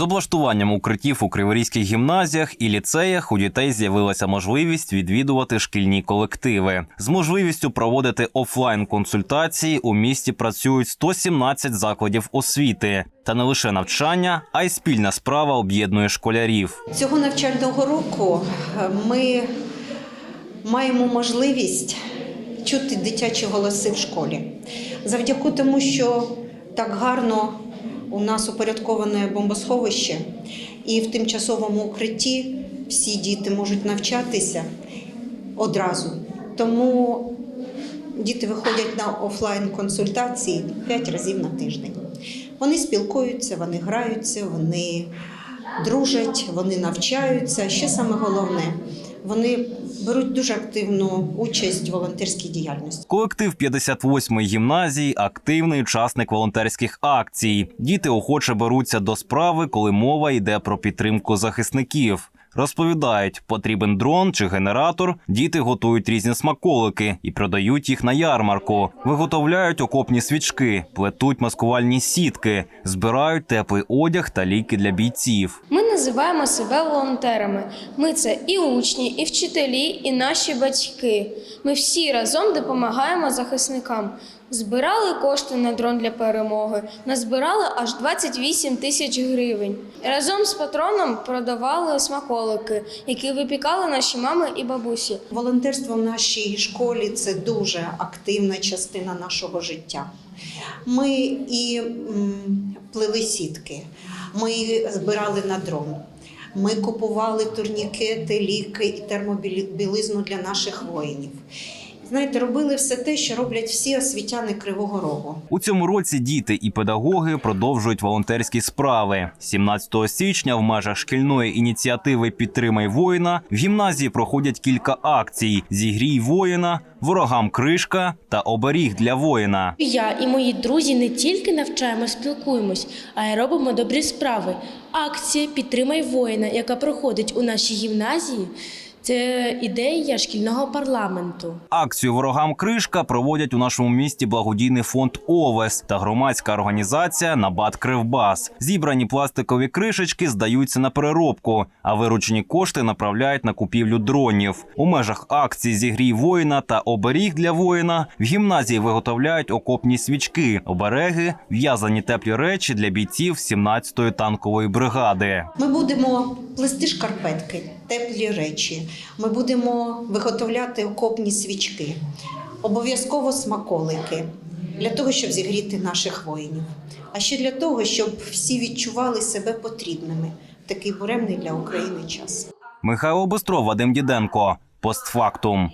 З облаштуванням укриттів у криворізьких гімназіях і ліцеях у дітей з'явилася можливість відвідувати шкільні колективи. З можливістю проводити офлайн консультації у місті працюють 117 закладів освіти. Та не лише навчання, а й спільна справа об'єднує школярів. Цього навчального року е, ми маємо можливість чути дитячі голоси в школі. Завдяки тому, що так гарно у нас упорядковане бомбосховище, і в тимчасовому укритті всі діти можуть навчатися одразу. Тому діти виходять на офлайн консультації 5 разів на тиждень. Вони спілкуються, вони граються, вони дружать, вони навчаються. Ще саме головне, вони беруть дуже активну участь в волонтерській діяльності. Колектив 58-ї гімназії активний учасник волонтерських акцій. Діти охоче беруться до справи, коли мова йде про підтримку захисників. Розповідають, потрібен дрон чи генератор. Діти готують різні смаколики і продають їх на ярмарку. Виготовляють окопні свічки, плетуть маскувальні сітки, збирають теплий одяг та ліки для бійців. Ми називаємо себе волонтерами. Ми це і учні, і вчителі, і наші батьки. Ми всі разом допомагаємо захисникам. Збирали кошти на дрон для перемоги, назбирали аж 28 тисяч гривень. Разом з патроном продавали смаколики, які випікали наші мами і бабусі. Волонтерство в нашій школі це дуже активна частина нашого життя. Ми і плели сітки, ми збирали на дрон. Ми купували турнікети, ліки і термобілизну для наших воїнів. Знаєте, робили все те, що роблять всі освітяни Кривого Рогу. У цьому році діти і педагоги продовжують волонтерські справи. 17 січня в межах шкільної ініціативи Підтримай воїна в гімназії проходять кілька акцій: зігрій воїна, ворогам кришка та оберіг для воїна. Я і мої друзі не тільки навчаємо, спілкуємось, а й робимо добрі справи. Акція Підтримай воїна, яка проходить у нашій гімназії, це ідея шкільного парламенту. Акцію ворогам кришка проводять у нашому місті благодійний фонд Овес та громадська організація Набат Кривбас. Зібрані пластикові кришечки здаються на переробку, а виручені кошти направляють на купівлю дронів. У межах акції зігрій воїна та оберіг для воїна в гімназії виготовляють окопні свічки, обереги, в'язані теплі речі для бійців 17-ї танкової бригади. Ми будемо плести шкарпетки, теплі речі. Ми будемо виготовляти окопні свічки, обов'язково смаколики для того, щоб зігріти наших воїнів. А ще для того, щоб всі відчували себе потрібними в такий буремний для України час. Михайло Бистров, Вадим Діденко. Постфактум.